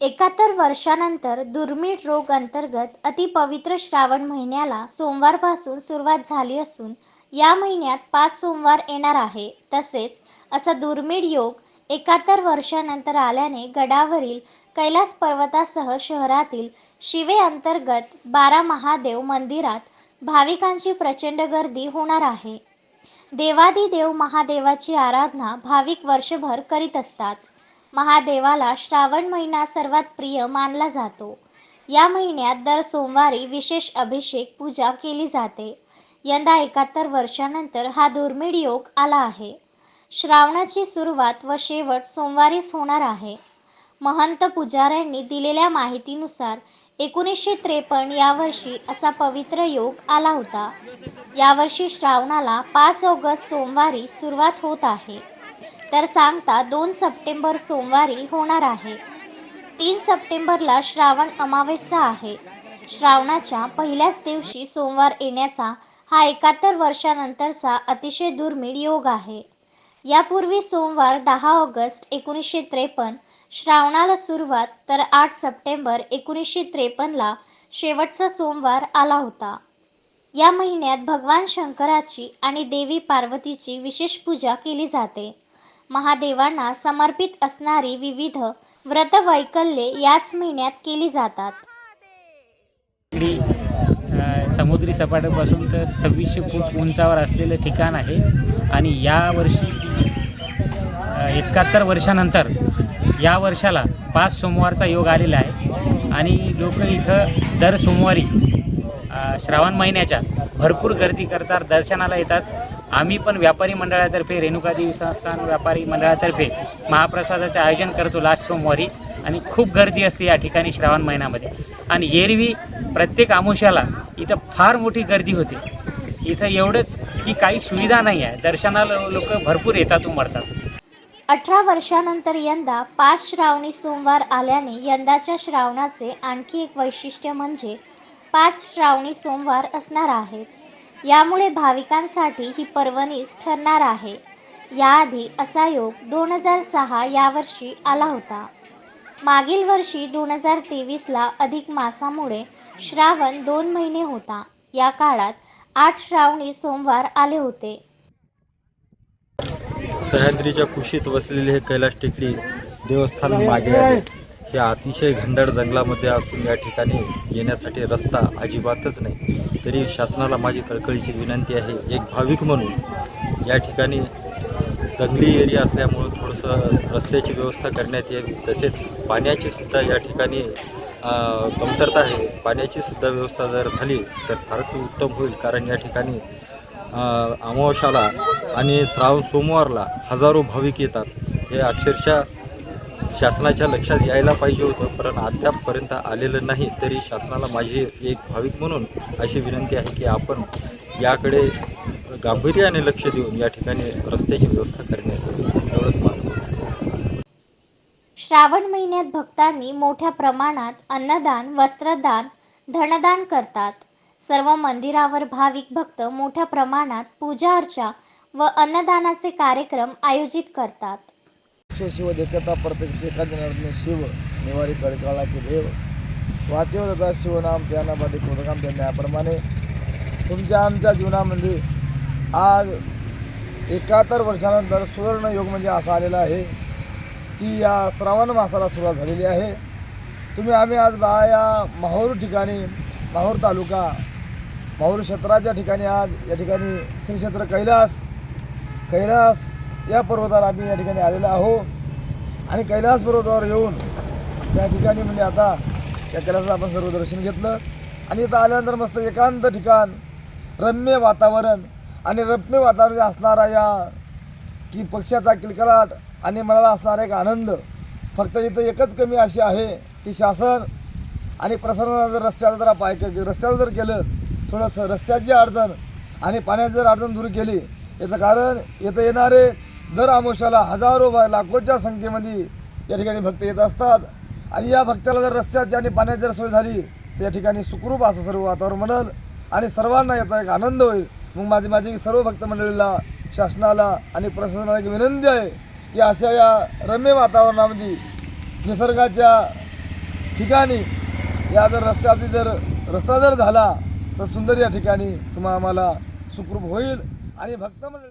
एकाहत्तर वर्षानंतर दुर्मिळ रोग अंतर्गत अतिपवित्र श्रावण महिन्याला सोमवारपासून सुरुवात झाली असून या महिन्यात पाच सोमवार येणार आहे. तसेच असा दुर्मिळ योग एकाहत्तर वर्षानंतर आल्याने गडावरील कैलास पर्वतासह शहरातील शिवे अंतर्गत बारा महादेव मंदिरात भाविकांची प्रचंड गर्दी होणार आहे. देवादिदेव महादेवाची आराधना भाविक वर्षभर करीत असतात. महादेवाला श्रावण महिना सर्वात प्रिय मानला जातो. या महिन्यात दर सोमवारी विशेष अभिषेक पूजा केली जाते. यंदा एकाहत्तर वर्षानंतर हा दुर्मिळ योग आला आहे. श्रावणाची सुरुवात व शेवट सोमवारीच होणार आहे. महंत पुजाऱ्यांनी दिलेल्या माहितीनुसार एकोणीसशे त्रेपन्न यावर्षी असा पवित्र योग आला होता. यावर्षी श्रावणाला पाच ऑगस्ट सोमवारी सुरुवात होत आहे. तर सांगता दोन सप्टेंबर सोमवारी होणार आहे. तीन सप्टेंबरला श्रावण अमावस्या आहे. श्रावणाच्या पहिल्याच दिवशी सोमवार येण्याचा हा एकाहत्तर वर्षानंतरचा अतिशय दुर्मिळ योग आहे. यापूर्वी सोमवार दहा ऑगस्ट एकोणीसशे त्रेपन्न श्रावणाला सुरुवात तर आठ सप्टेंबर एकोणीसशे त्रेपन्नला शेवटचा सोमवार आला होता. या महिन्यात भगवान शंकराची आणि देवी पार्वतीची विशेष पूजा केली जाते. महादेवांना समर्पित असणारी विविध व्रतवैकल्ये याच महिन्यात केली जातात. समुद्री सपाटीपासून तर सव्वीसशे फूट उंचावर असलेलं ठिकाण आहे आणि या वर्षी एकाहत्तर वर्षानंतर या वर्षाला पाच सोमवारचा योग आलेला आहे. आणि लोक इथं दर सोमवारी श्रावण महिन्याच्या भरपूर गर्दी करतात दर्शनाला येतात. आम्ही पण व्यापारी मंडळातर्फे रेणुकादेवी संस्थान व्यापारी मंडळातर्फे महाप्रसादाचे आयोजन करतो लास्ट सोमवारी. आणि खूप गर्दी असते या ठिकाणी श्रावण महिन्यामध्ये. आणि एरवी प्रत्येक आमुष्याला इथं फार मोठी गर्दी होते. इथं एवढंच की काही सुविधा नाही आहे. दर्शनाला लोक भरपूर येतात उमडतात अठरा वर्षानंतर यंदा पाच श्रावणी सोमवार आल्याने यंदाच्या श्रावणाचे आणखी एक वैशिष्ट्य म्हणजे पाच श्रावणी सोमवार असणार आहेत. यामुळे भाविकांसाठी ही पर्वणीच ठरणार आहे. याआधी असा योग दोन हजार सहा यावर्षी आला होता. मागील वर्षी दोन हजार तेवीसला अधिक मासामुळे श्रावण दोन महिने होता. या काळात आठ श्रावणी सोमवार आले होते. सह्याद्रीच्या कुशीत वसलेले हे कैलास टेकडी देवस्थान मागे आहे. हे अतिशय घनदाट जंगलामध्ये असून या ठिकाणी येण्यासाठी रस्ता अजिबातच नाही. तरी शासनाला माझी कळकळीची विनंती आहे एक भाविक म्हणून या ठिकाणी जंगली एरिया असल्यामुळं थोडंसं रस्त्याची व्यवस्था करण्यात यावी तसेच पाण्याची सुद्धा या ठिकाणी कमतरता आहे. पाण्याची सुद्धा व्यवस्था जर झाली तर फारच उत्तम होईल. कारण या ठिकाणी अमावश्याला आणि श्रावण सोमवारला हजारो भाविक येतात. हे अक्षरशः शासनाच्या लक्षात यायला पाहिजे होतं पण अद्यापपर्यंत आलेलं नाही तरी शासनाला माझी एक भाविक म्हणून अशी विनंती आहे की आपण याकडे गांभीर्याने लक्ष देऊन या ठिकाणी रस्त्याची व्यवस्था करण्यात एवढंच श्रावण महिन्यात भक्तांनी मोठ्या प्रमाणात अन्नदान वस्त्रदान धनदान करतात. सर्व मंदिरावर भाविक भक्त मोठ्या प्रमाणात पूजा अर्चा व अन्नदानाचे कार्यक्रम आयोजित करतात. शिव शिव देखता प्रत्यक्ष एका शिव निवारी कडकाळाचे देव. वाचेव होता शिवनाम ज्ञानामध्ये मध्ये कोदकाम त्यांना याप्रमाणे तुमच्या आमच्या जीवनामध्ये आज एकाहत्तर वर्षानंतर सुवर्णयोग म्हणजे असा आलेला आहे की या श्रावण मासाला सुरुवात झालेली आहे. तुम्ही आम्ही आज बा या माहूर ठिकाणी माहूर तालुका माहूर क्षेत्राच्या ठिकाणी आज या ठिकाणी श्री क्षेत्र कैलास कैलास या पर्वताला आम्ही या ठिकाणी आलेलो आहो. आणि कैलास पर्वतावर येऊन त्या ठिकाणी म्हणजे आता त्या कैलासाचं आपण सर्व दर्शन घेतलं. आणि इथं आल्यानंतर मस्त एकांत ठिकाण रम्य वातावरण आणि रम्य वातावरण असणारा या की पक्ष्याचा किलकलाट आणि मनाला असणारा एक आनंद. फक्त इथं एकच कमी अशी आहे की शासन आणि प्रशासनानं जर रस्त्याला जर पाय रस्त्याला जर केलं थोडंसं रस्त्याची अडचण आणि पाण्याची जर अडचण दूर केली याचं कारण इथं येणारे दर आमोशाला हजारो भा- लाखोच्या संख्येमध्ये या ठिकाणी भक्त येत असतात. आणि या भक्ताला जर रस्त्याची आणि पाण्याची जर सोय झाली तर या ठिकाणी सुखरूप असं सर्व वातावरण म्हणल आणि सर्वांना याचा एक आनंद होईल. मग माझी माझी सर्व भक्त मंडळीला शासनाला आणि प्रशासनाला एक विनंती आहे की अशा या रम्य वातावरणामध्ये निसर्गाच्या ठिकाणी या जर रस्त्याची जर रस्ता जर झाला तर सुंदर या ठिकाणी तुम्हा आम्हाला सुखरूप होईल. आणि भक्त मंडळी